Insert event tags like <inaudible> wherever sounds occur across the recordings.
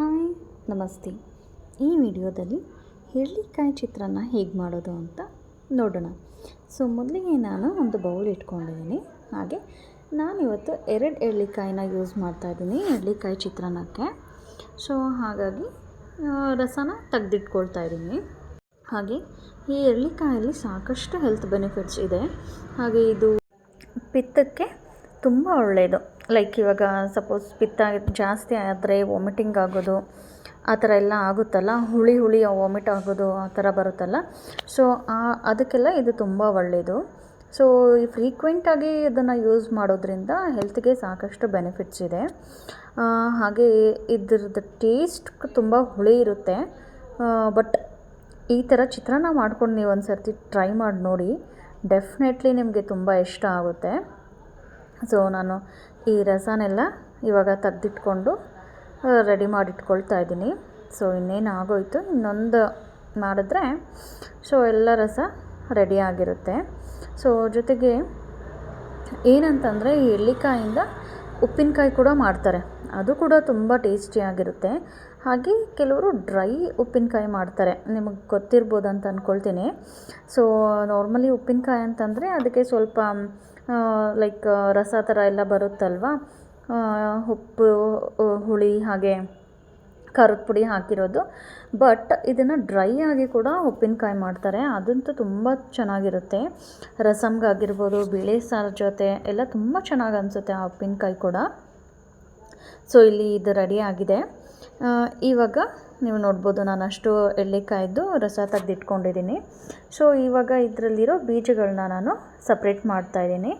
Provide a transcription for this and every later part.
Hi, ನಮಸ್ತೆ. ಈ ವಿಡಿಯೋದಲ್ಲಿ ಹಿರಳಿಕಾಯಿ ಚಿತ್ರಾನ್ನ ಹೇಗೆ ಮಾಡೋದು ಅಂತ ನೋಡೋಣ. ಸೊ, ಮೊದಲಿಗೆ ನಾನು ಒಂದು ಬೌಲ್ ಇಟ್ಕೊಂಡಿದ್ದೀನಿ. ಹಾಗೆ ನಾನಿವತ್ತು ಎರಡು ಎಳ್ಳಿಕಾಯಿನ ಯೂಸ್ ಮಾಡ್ತಾಯಿದ್ದೀನಿ ಎಳ್ಳಿಕಾಯಿ ಚಿತ್ರಾನ್ನಕ್ಕೆ. ಸೊ, ಹಾಗಾಗಿ ರಸನ ತೆಗೆದಿಟ್ಕೊಳ್ತಾ ಇದ್ದೀನಿ. ಹಾಗೆ ಈ ಎಳ್ಳಿಕಾಯಲ್ಲಿ ಸಾಕಷ್ಟು ಹೆಲ್ತ್ ಬೆನಿಫಿಟ್ಸ್ ಇದೆ. ಹಾಗೆ ಇದು ಪಿತ್ತಕ್ಕೆ ತುಂಬ ಒಳ್ಳೆಯದು ಲೈಕ್ ಇವಾಗ ಸಪೋಸ್ ಪಿತ್ತ ಜಾಸ್ತಿ ಆದರೆ ವಾಮಿಟಿಂಗ್ ಆಗೋದು, ಆ ಥರ ಎಲ್ಲ ಆಗುತ್ತಲ್ಲ? ಹುಳಿ ಹುಳಿ ವಾಮಿಟ್ ಆಗೋದು, ಆ ಥರ ಬರುತ್ತಲ್ಲ? ಸೊ ಅದಕ್ಕೆಲ್ಲ ಇದು ತುಂಬ ಒಳ್ಳೆಯದು ಸೊ ಈ ಫ್ರೀಕ್ವೆಂಟಾಗಿ ಇದನ್ನು ಯೂಸ್ ಮಾಡೋದ್ರಿಂದ ಹೆಲ್ತ್ಗೆ ಸಾಕಷ್ಟು ಬೆನಿಫಿಟ್ಸ್ ಇದೆ. ಹಾಗೆ ಇದ್ರದ್ದು ಟೇಸ್ಟ್ ತುಂಬ ಹುಳಿ ಇರುತ್ತೆ. ಬಟ್ ಈ ಥರ ಚಿತ್ರಾನ್ನ ಮಾಡ್ಕೊಂಡು ನೀವು ಒಂದು ಸರ್ತಿ ಟ್ರೈ ಮಾಡಿ ನೋಡಿ ಡೆಫಿನೆಟ್ಲಿ ನಿಮಗೆ ತುಂಬ ಇಷ್ಟ ಆಗುತ್ತೆ. ಸೊ ನಾನು ಈ ರಸನೆಲ್ಲ ಇವಾಗ ತೆಗ್ದಿಟ್ಕೊಂಡು ರೆಡಿ ಮಾಡಿಟ್ಕೊಳ್ತಾ ಇದ್ದೀನಿ. ಸೊ ಇನ್ನೇನು ಆಗೋಯ್ತು? ಇನ್ನೊಂದು ಮಾಡಿದ್ರೆ ಸೊ ಎಲ್ಲ ರಸ ರೆಡಿ ಆಗಿರುತ್ತೆ. ಸೊ ಜೊತೆಗೆ ಏನಂತಂದರೆ, ಈ ಎಳ್ಳಿಕಾಯಿಂದ ಉಪ್ಪಿನಕಾಯಿ ಕೂಡ ಮಾಡ್ತಾರೆ. ಅದು ಕೂಡ ತುಂಬ ಟೇಸ್ಟಿಯಾಗಿರುತ್ತೆ ಹಾಗೆ ಕೆಲವರು ಡ್ರೈ ಉಪ್ಪಿನಕಾಯಿ ಮಾಡ್ತಾರೆ. ನಿಮಗೆ ಗೊತ್ತಿರ್ಬೋದು ಅಂತ ಅಂದ್ಕೊಳ್ತೀನಿ ಸೊ ನಾರ್ಮಲಿ ಉಪ್ಪಿನಕಾಯಿ ಅಂತಂದರೆ, ಅದಕ್ಕೆ ಸ್ವಲ್ಪ ಲೈಕ್ ರಸ ಥರ ಎಲ್ಲ ಬರುತ್ತಲ್ವ? ಉಪ್ಪು ಹುಳಿ ಹಾಗೆ ಖಾರದ ಪುಡಿ ಹಾಕಿರೋದು. ಬಟ್ ಇದನ್ನು ಡ್ರೈ ಆಗಿ ಕೂಡ ಉಪ್ಪಿನಕಾಯಿ ಮಾಡ್ತಾರೆ. ಅದಂತೂ ತುಂಬ ಚೆನ್ನಾಗಿರುತ್ತೆ. ರಸಮ್ಗಾಗಿರ್ಬೋದು, ಬಿಳಿ ಸಾರು ಜೊತೆ ಎಲ್ಲ ತುಂಬ ಚೆನ್ನಾಗಿ ಅನಿಸುತ್ತೆ ಆ ಉಪ್ಪಿನಕಾಯಿ ಕೂಡ. ಸೊ ಇಲ್ಲಿ ಇದು ರೆಡಿ ಆಗಿದೆ. ಇವಾಗ ನೀವು ನೋಡ್ಬೋದು ನಾನು ಅಷ್ಟು ಎಳ್ಳಿಕಾಯ್ದು ರಸ ತೆಗೆದಿಟ್ಕೊಂಡಿದ್ದೀನಿ. ಸೊ ಇವಾಗ ಇದರಲ್ಲಿರೋ ಬೀಜಗಳನ್ನ ನಾನು ಸಪ್ರೇಟ್ ಮಾಡ್ತಾಯಿದ್ದೀನಿ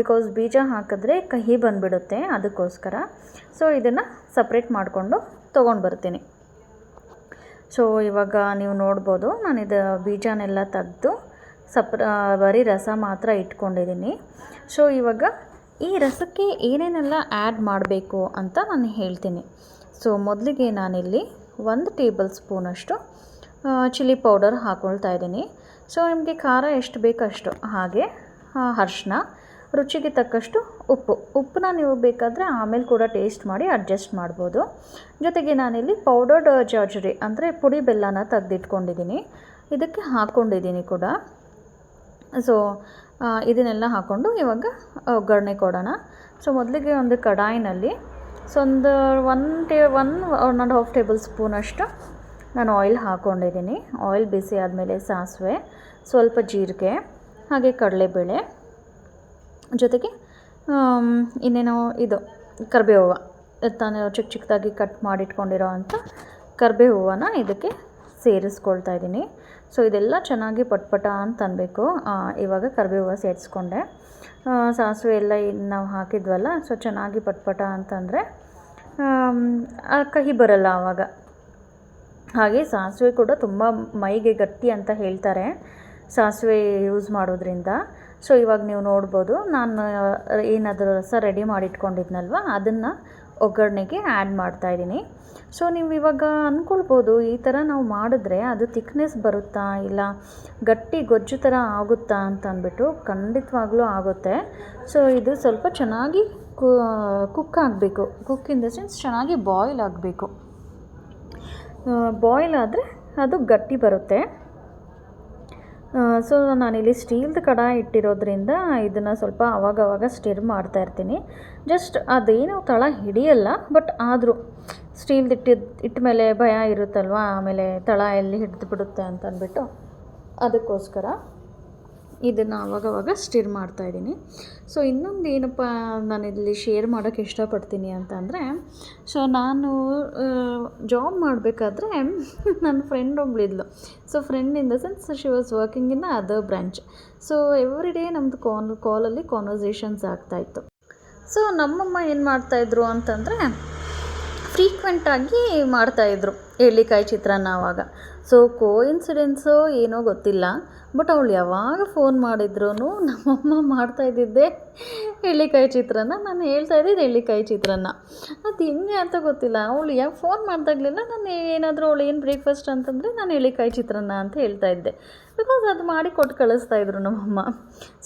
ಬಿಕಾಸ್ ಬೀಜ ಹಾಕಿದ್ರೆ ಕಹಿ ಬಂದುಬಿಡುತ್ತೆ ಅದಕ್ಕೋಸ್ಕರ. ಸೊ ಇದನ್ನು ಸಪ್ರೇಟ್ ಮಾಡಿಕೊಂಡು ತೊಗೊಂಡು ಬರ್ತೀನಿ. ಸೊ ಇವಾಗ ನೀವು ನೋಡ್ಬೋದು ನಾನು ಇದು ಬೀಜನೆಲ್ಲ ತೆಗೆದು ಸಪ್ರ ಬರೀ ರಸ ಮಾತ್ರ ಇಟ್ಕೊಂಡಿದ್ದೀನಿ. ಸೊ ಇವಾಗ ಈ ರಸಕ್ಕೆ ಏನೇನೆಲ್ಲ ಆ್ಯಡ್ ಮಾಡಬೇಕು ಅಂತ ನಾನು ಹೇಳ್ತೀನಿ. ಸೊ ಮೊದಲಿಗೆ ನಾನಿಲ್ಲಿ ಒಂದು ಟೇಬಲ್ ಸ್ಪೂನಷ್ಟು ಚಿಲ್ಲಿ ಪೌಡರ್ ಹಾಕ್ಕೊಳ್ತಾ ಇದ್ದೀನಿ. ಸೊ, ನಿಮಗೆ ಖಾರ ಎಷ್ಟು ಬೇಕಷ್ಟು ಹಾಗೆ ಅರ್ಶಿನ ರುಚಿಗೆ ತಕ್ಕಷ್ಟು ಉಪ್ಪು. ಉಪ್ಪನ್ನ ನೀವು ಬೇಕಾದರೆ ಆಮೇಲೆ ಕೂಡ ಟೇಸ್ಟ್ ಮಾಡಿ ಅಡ್ಜಸ್ಟ್ ಮಾಡ್ಬೋದು. ಜೊತೆಗೆ ನಾನಿಲ್ಲಿ ಪೌಡರ್ಡ್ ಜಾರ್ಜರಿ ಅಂದರೆ ಪುಡಿ ಬೆಲ್ಲನ ತೆಗೆದಿಟ್ಕೊಂಡಿದ್ದೀನಿ. ಇದಕ್ಕೆ ಹಾಕ್ಕೊಂಡಿದ್ದೀನಿ ಕೂಡ. ಸೊ ಇದನ್ನೆಲ್ಲ ಹಾಕ್ಕೊಂಡು ಇವಾಗ ಒಗ್ಗರಣೆ ಕೊಡೋಣ. ಸೊ, ಮೊದಲಿಗೆ ಒಂದು ಕಡಾಯಿನಲ್ಲಿ ಸೊ ಒಂದು one tea one one and half table ಸ್ಪೂನಷ್ಟು ನಾನು ಆಯಿಲ್ ಹಾಕ್ಕೊಂಡಿದ್ದೀನಿ ಆಯಿಲ್ ಬಿಸಿ ಆದಮೇಲೆ ಸಾಸಿವೆ, ಸ್ವಲ್ಪ ಜೀರಿಗೆ, ಹಾಗೆ ಕಡಲೆಬೇಳೆ. ಜೊತೆಗೆ ಇನ್ನೇನೋ ಇದು ಕರಿಬೇವು ತಾನು ಚಿಕ್ಕ ಚಿಕ್ಕದಾಗಿ ಕಟ್ ಮಾಡಿಟ್ಕೊಂಡಿರೋ ಅಂಥ ಕರಿಬೇವನ್ನ ಇದಕ್ಕೆ ಸೇರಿಸ್ಕೊಳ್ತಾ ಇದ್ದೀನಿ. ಸೊ ಇದೆಲ್ಲ ಚೆನ್ನಾಗಿ ಪಟ್ಪಟ ಅಂತ ಅನ್ನಬೇಕು ಇವಾಗ ಕರಿಬೇವು ಸೇರಿಸ್ಕೊಂಡೆ. ಸಾಸಿವೆ ಎಲ್ಲ ನಾವು ಹಾಕಿದ್ವಲ್ಲ ಸೊ ಚೆನ್ನಾಗಿ ಪಟ್ಪಟ ಅಂತಂದರೆ ಕಹಿ ಬರಲ್ಲ ಆವಾಗ ಹಾಗೆ ಸಾಸಿವೆ ಕೂಡ ತುಂಬ ಮೈಗೆ ಗಟ್ಟಿ ಅಂತ ಹೇಳ್ತಾರೆ, ಸಾಸಿವೆ ಯೂಸ್ ಮಾಡೋದ್ರಿಂದ. ಸೊ ಇವಾಗ ನೀವು ನೋಡ್ಬೋದು, ನಾನು ಏನಾದರೂ ರಸ ರೆಡಿ ಮಾಡಿಟ್ಕೊಂಡಿದ್ನಲ್ವ, ಅದನ್ನು ಒಗ್ಗರಣೆಗೆ ಆ್ಯಡ್ ಮಾಡ್ತಾಯಿದ್ದೀನಿ ಸೊ ನೀವು ಇವಾಗ ಅಂದ್ಕೊಳ್ಬೋದು ಈ ಥರ ನಾವು ಮಾಡಿದ್ರೆ ಅದು ತಿಕ್ನೆಸ್ ಬರುತ್ತಾ, ಇಲ್ಲ ಗಟ್ಟಿ ಗೊಜ್ಜು ಥರ ಆಗುತ್ತಾ ಅಂತ ಅಂದ್ಬಿಟ್ಟು ಖಂಡಿತವಾಗ್ಲೂ ಆಗುತ್ತೆ. ಸೊ ಇದು ಸ್ವಲ್ಪ ಚೆನ್ನಾಗಿ ಕುಕ್ ಆಗಬೇಕು. ಕುಕ್ ಇನ್ ದ ಸೆನ್ಸ್ ಚೆನ್ನಾಗಿ ಬಾಯ್ಲ್ ಆಗಬೇಕು. ಬಾಯ್ಲ್ ಆದರೆ ಅದು ಗಟ್ಟಿ ಬರುತ್ತೆ. ಸೊ ನಾನಿಲ್ಲಿ ಸ್ಟೀಲ್ದು ಕಡಾಯಿ ಇಟ್ಟಿರೋದ್ರಿಂದ ಇದನ್ನು ಸ್ವಲ್ಪ ಅವಾಗವಾಗ ಸ್ಟಿರ್ ಮಾಡ್ತಾ ಇರ್ತೀನಿ. ಜಸ್ಟ್ ಅದೇನು ತಳ ಹಿಡಿಯಲ್ಲ, ಬಟ್ ಆದರೂ ಸ್ಟೀಲ್ದು ಇಟ್ಟಿದ್ದು ಇಟ್ಟ ಮೇಲೆ ಭಯ ಇರುತ್ತಲ್ವ, ಆಮೇಲೆ ತಳ ಎಲ್ಲಿ ಹಿಡಿದು ಬಿಡುತ್ತೆ ಅಂತ ಅಂದ್ಬಿಟ್ಟು ಅದಕ್ಕೋಸ್ಕರ ಇದನ್ನು ಅವಾಗವಾಗ ಸ್ಟಿರ್ ಮಾಡ್ತಾ ಇದ್ದೀನಿ. ಸೊ ಇನ್ನೊಂದು ಏನಪ್ಪ ನಾನು ಇಲ್ಲಿ ಶೇರ್ ಮಾಡೋಕ್ಕೆ ಇಷ್ಟಪಡ್ತೀನಿ ಅಂತಂದರೆ ಸೊ ನಾನು ಜಾಬ್ ಮಾಡಬೇಕಾದ್ರೆ <laughs> ನನ್ನ friend ಒಬ್ಳಿದ್ಲು. So friend in the sense she was working in other branch so every day ನಮ್ಮದು ಕಾನ್ ಕಾಲಲ್ಲಿ ಕಾನ್ವರ್ಸೇಷನ್ಸ್ ಆಗ್ತಾಯಿತ್ತು ಸೊ ನಮ್ಮಮ್ಮ ಏನು ಮಾಡ್ತಾಯಿದ್ರು ಅಂತಂದರೆ ಫ್ರೀಕ್ವೆಂಟಾಗಿ ಮಾಡ್ತಾಯಿದ್ರು ಎಳ್ಳಿಕಾಯಿ ಚಿತ್ರಾನ್ನ ಆವಾಗ. ಸೊ ಕೋ ಇನ್ಸಿಡೆನ್ಸೋ ಏನೋ ಗೊತ್ತಿಲ್ಲ. ಬಟ್ ಅವಳು ಯಾವಾಗ ಫೋನ್ ಮಾಡಿದ್ರು ನಮ್ಮಮ್ಮ ಮಾಡ್ತಾ ಇದ್ದಿದ್ದೆ ಎಳ್ಳಿಕಾಯಿ ಚಿತ್ರಾನ್ನ. ನಾನು ಹೇಳ್ತಾ ಇದ್ದಿದ್ದು ಎಳ್ಳಿಕಾಯಿ ಚಿತ್ರಾನ್ನ. ಅದು ಹೆಂಗೆ ಅಂತ ಗೊತ್ತಿಲ್ಲ. ಅವಳು ಯಾಕೆ ಫೋನ್ ಮಾಡ್ದಾಗಲಿಲ್ಲ ನಾನು ಏನಾದರೂ ಅವಳು ಏನು ಬ್ರೇಕ್ಫಾಸ್ಟ್ ಅಂತಂದರೆ ನಾನು ಎಳ್ಳಿಕಾಯಿ ಚಿತ್ರಾನ್ನ ಅಂತ ಹೇಳ್ತಾ ಇದ್ದೆ. ಬಿಕಾಸ್ ಅದು ಮಾಡಿ ಕೊಟ್ಟು ಕಳಿಸ್ತಾ ಇದ್ರು ನಮ್ಮಮ್ಮ.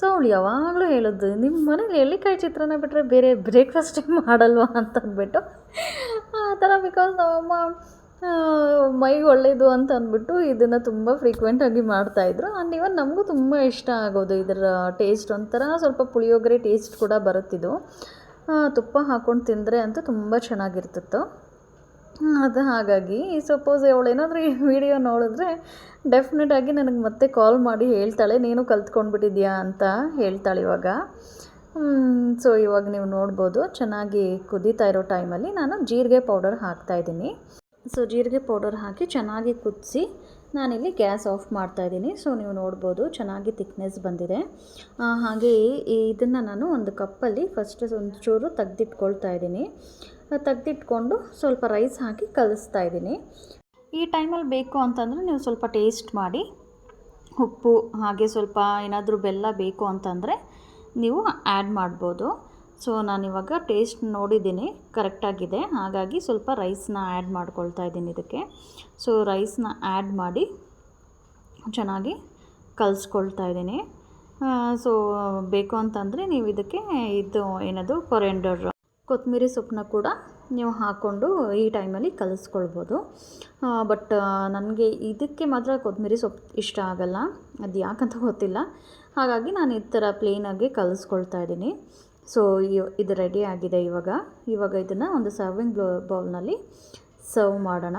ಸೊ ಅವಳು ಯಾವಾಗಲೂ ಹೇಳೋದು ನಿಮ್ಮ ಮನೇಲಿ ಎಳ್ಳಿಕಾಯಿ ಚಿತ್ರಾನ್ನ ಬಿಟ್ಟರೆ ಬೇರೆ ಬ್ರೇಕ್ಫಾಸ್ಟೇ ಮಾಡಲ್ವಾ? ಅಂತ ಅಂದ್ಬಿಟ್ಟು ಆ ಥರ ಬಿಕಾಸ್ ನಮ್ಮಮ್ಮ ಮೈಗೆ ಒಳ್ಳೆಯದು ಅಂತ ಅಂದ್ಬಿಟ್ಟು ಇದನ್ನು ತುಂಬ ಫ್ರೀಕ್ವೆಂಟಾಗಿ ಮಾಡ್ತಾಯಿದ್ರು ಆ್ಯಂಡ್ ಇವನ್ ನಮಗೂ ತುಂಬ ಇಷ್ಟ ಆಗೋದು ಇದರ ಟೇಸ್ಟ್ ಒಂಥರ ಸ್ವಲ್ಪ ಪುಳಿಯೋಗರೆ ಟೇಸ್ಟ್ ಕೂಡ ಬರುತ್ತಿದ್ದು. ತುಪ್ಪ ಹಾಕ್ಕೊಂಡು ತಿಂದರೆ ಅಂತೂ ತುಂಬ ಚೆನ್ನಾಗಿರ್ತಿತ್ತು. ಅದು ಹಾಗಾಗಿ ಸಪೋಸ್ ಅವಳೇನಾದರೂ ಈ ವಿಡಿಯೋ ನೋಡಿದ್ರೆ ಡೆಫಿನೆಟಾಗಿ ನನಗೆ ಮತ್ತೆ ಕಾಲ್ ಮಾಡಿ ಹೇಳ್ತಾಳೆ, ನೀನು ಕಲ್ತ್ಕೊಂಡ್ಬಿಟ್ಟಿದ್ಯಾ? ಅಂತ ಹೇಳ್ತಾಳೆ ಇವಾಗ. ಸೊ ಇವಾಗ ನೀವು ನೋಡ್ಬೋದು, ಚೆನ್ನಾಗಿ ಕುದೀತಾ ಇರೋ ಟೈಮಲ್ಲಿ ನಾನು ಜೀರಿಗೆ ಪೌಡರ್ ಹಾಕ್ತಾಯಿದ್ದೀನಿ ಸೊ ಜೀರಿಗೆ ಪೌಡರ್ ಹಾಕಿ ಚೆನ್ನಾಗಿ ಕುದಿಸಿ ನಾನಿಲ್ಲಿ ಗ್ಯಾಸ್ ಆಫ್ ಮಾಡ್ತಾಯಿದ್ದೀನಿ ಸೊ ನೀವು ನೋಡ್ಬೋದು, ಚೆನ್ನಾಗಿ ತಿಕ್ನೆಸ್ ಬಂದಿದೆ. ಹಾಗೆ ಇದನ್ನು ನಾನು ಒಂದು ಕಪ್ಪಲ್ಲಿ ಫಸ್ಟ್ ಒಂಚೂರು ತೆಗ್ದಿಟ್ಕೊಳ್ತಾ ಇದ್ದೀನಿ. ತೆಗ್ದಿಟ್ಕೊಂಡು ಸ್ವಲ್ಪ ರೈಸ್ ಹಾಕಿ ಕಲಿಸ್ತಾ ಇದ್ದೀನಿ. ಈ ಟೈಮಲ್ಲಿ ಬೇಕು ಅಂತಂದರೆ ನೀವು ಸ್ವಲ್ಪ ಟೇಸ್ಟ್ ಮಾಡಿ, ಉಪ್ಪು, ಹಾಗೆ ಸ್ವಲ್ಪ ಏನಾದರೂ ಬೆಲ್ಲ ಬೇಕು ಅಂತಂದರೆ ನೀವು ಆ್ಯಡ್ ಮಾಡ್ಬೋದು. ಸೊ ನಾನಿವಾಗ ಟೇಸ್ಟ್ ನೋಡಿದ್ದೀನಿ. ಕರೆಕ್ಟಾಗಿದೆ ಹಾಗಾಗಿ ಸ್ವಲ್ಪ ರೈಸ್ನ ಆ್ಯಡ್ ಮಾಡ್ಕೊಳ್ತಾ ಇದ್ದೀನಿ ಇದಕ್ಕೆ. ಸೊ ರೈಸ್ನ ಆ್ಯಡ್ ಮಾಡಿ ಚೆನ್ನಾಗಿ ಕಲಿಸ್ಕೊಳ್ತಾ ಇದ್ದೀನಿ. ಸೊ ಬೇಕು ಅಂತಂದರೆ ನೀವು ಇದಕ್ಕೆ ಇದು ಏನದು ಕೊರೆಂಡರ್ ಕೊತ್ತಂಬರಿ ಸೊಪ್ಪನ್ನ ಕೂಡ ನೀವು ಹಾಕ್ಕೊಂಡು ಈ ಟೈಮಲ್ಲಿ ಕಲಿಸ್ಕೊಳ್ಬೋದು. ಬಟ್ ನನಗೆ ಇದಕ್ಕೆ ಮಾತ್ರ ಕೊತ್ತಂಬರಿ ಸೊಪ್ಪು ಇಷ್ಟ ಆಗಲ್ಲ. ಅದು ಯಾಕಂತ ಗೊತ್ತಿಲ್ಲ. ಹಾಗಾಗಿ ನಾನು ಈ ಥರ ಪ್ಲೇನಾಗಿ ಕಲಿಸ್ಕೊಳ್ತಾ ಇದ್ದೀನಿ. ಸೊ ಇದು ರೆಡಿ ಆಗಿದೆ ಇವಾಗ. ಇವಾಗ ಇದನ್ನು ಒಂದು ಸರ್ವಿಂಗ್ ಬ್ಲೋ ಬೌಲ್ನಲ್ಲಿ ಸರ್ವ್ ಮಾಡೋಣ.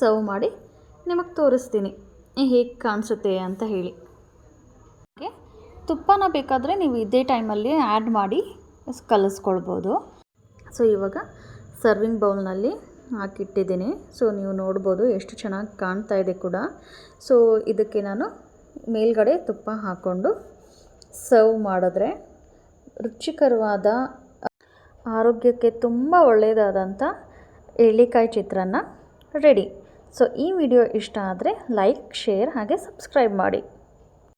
ಸರ್ವ್ ಮಾಡಿ ನಿಮಗೆ ತೋರಿಸ್ತೀನಿ. ಹೇಗೆ ಕಾಣಿಸುತ್ತೆ ಅಂತ ಹೇಳಿ. ಓಕೆ? ತುಪ್ಪನ ಬೇಕಾದರೆ ನೀವು ಇದೇ ಟೈಮಲ್ಲಿ ಆ್ಯಡ್ ಮಾಡಿ ಕಲಿಸ್ಕೊಳ್ಬೋದು. ಸೊ ಇವಾಗ ಸರ್ವಿಂಗ್ ಬೌಲ್ನಲ್ಲಿ ಹಾಕಿಟ್ಟಿದ್ದೀನಿ. ಸೊ ನೀವು ನೋಡ್ಬೋದು ಎಷ್ಟು ಚೆನ್ನಾಗಿ ಕಾಣ್ತಾ ಇದೆ ಕೂಡ. ಸೊ ಇದಕ್ಕೆ ನಾನು ಮೇಲ್ಗಡೆ ತುಪ್ಪ ಹಾಕ್ಕೊಂಡು ಸರ್ವ್ ಮಾಡಿದ್ರೆ ರುಚಿಕರವಾದ, ಆರೋಗ್ಯಕ್ಕೆ ತುಂಬ ಒಳ್ಳೆಯದಾದಂಥ ಎಳ್ಳಿಕಾಯಿ ಚಿತ್ರಾನ್ನ ರೆಡಿ ಸೊ ಈ ವಿಡಿಯೋ ಇಷ್ಟ ಆದರೆ ಲೈಕ್ ಶೇರ್ ಹಾಗೆ ಸಬ್ಸ್ಕ್ರೈಬ್ ಮಾಡಿ.